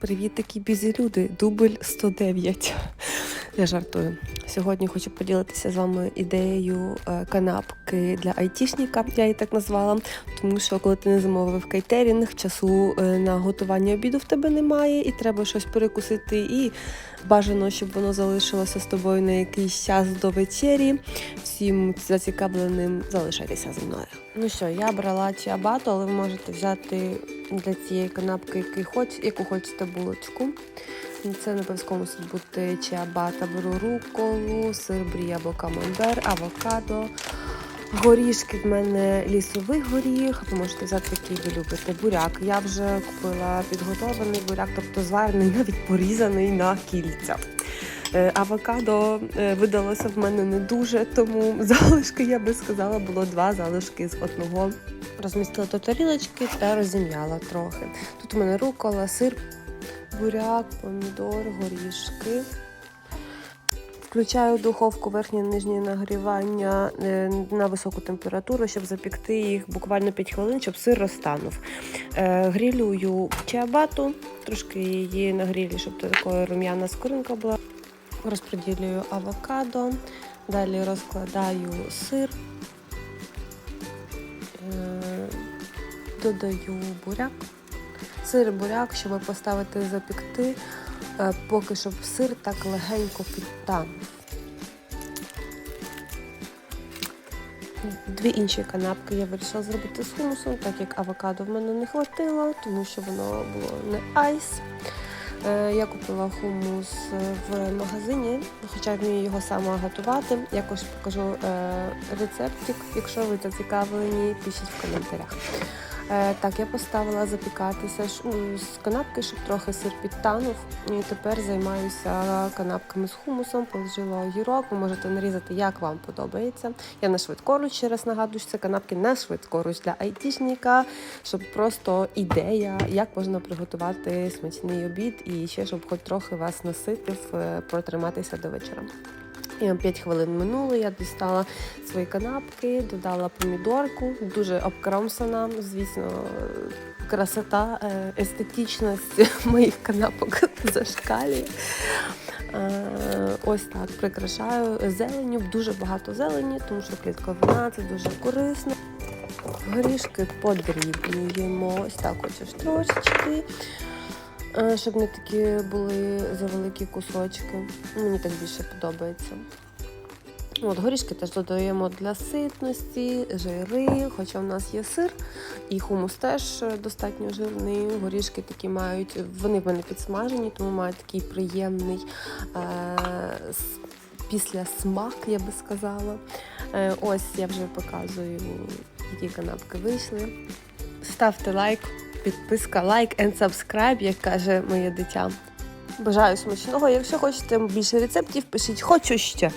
Привіт, такі бізі люди. Дубль 109. Я жартую. Сьогодні хочу поділитися з вами ідеєю е, канапки для айтішника, я її так назвала. Тому що коли ти не замовив кейтерінг, часу е, на готування обіду в тебе немає, і треба щось перекусити. І бажано, щоб воно залишилося з тобою на якийсь час до вечері. Всім зацікавленим залишайтеся зі мною. Ну що, я брала чиабату, але ви можете взяти для цієї канапки який хоч, яку хочете булочку. Це не обов'язково мусить бути чиабата. Беру руколу, сир брі або камамбер, авокадо. Горішки в мене лісовий горіх, ви можете взяти який ви любите. Буряк. Я вже купила підготовлений буряк, тобто зварений, навіть порізаний на кільця. Е, Авокадо е, видалося в мене не дуже, тому залишки, я би сказала, було два залишки з одного. Розмістила до тарілочки та розім'яла трохи. Тут у мене рукола, сир, буряк, помідор, горішки. Включаю духовку верхнє нижнє нагрівання е, на високу температуру, щоб запікти їх буквально 5 хвилин, щоб сир розтанув. Е, Грілюю чиабату, трошки її нагрілі, щоб такою рум'яна скоринка була. Розподілюю авокадо, далі розкладаю сир, е, додаю буряк. Сир буряк, щоб поставити запікти, е, поки щоб сир так легенько підтанув. Дві інші канапки я вирішила зробити з хумусом, так як авокадо в мене не хватило, тому що воно було не айс. Е, Я купила хумус в магазині, хоча вмію його сама готувати. Якось покажу е, рецептик. Якщо ви зацікавлені, пишіть в коментарях. Е, Так, я поставила запікатися ну, з канапки, щоб трохи сир підтанув. І тепер займаюся канапками з хумусом, положила огірок. Ви можете нарізати, як вам подобається. Я на швидкоруч, ще раз нагадую, що це канапки на швидкоруч для айтішника, щоб просто ідея, як можна приготувати смачний обід і ще щоб хоч трохи вас наситив, е, протриматися до вечора. І 5 хвилин минуло, я дістала свої канапки, додала помідорку, дуже обкромсана, звісно, красота, е, естетичність моїх канапок зашкалює. Е, Ось так прикрашаю зеленю, дуже багато зелені, тому що клітковина це дуже корисно. Горішки подрібнюємо, ось так ось трошечки, щоб не такі були завеликі кусочки. Мені так більше подобається. От, горішки теж додаємо для ситності, жири, хоча в нас є сир, і хумус теж е, достатньо жирний. Горішки такі мають, вони в мене підсмажені, тому мають такий приємний е, після смак, я би сказала. Е, ось я вже показую, які канапки вийшли. Ставте лайк, підписка, лайк and subscribe, як каже моє дитя. Бажаю смачного. Якщо хочете більше рецептів, пишіть хочу ще.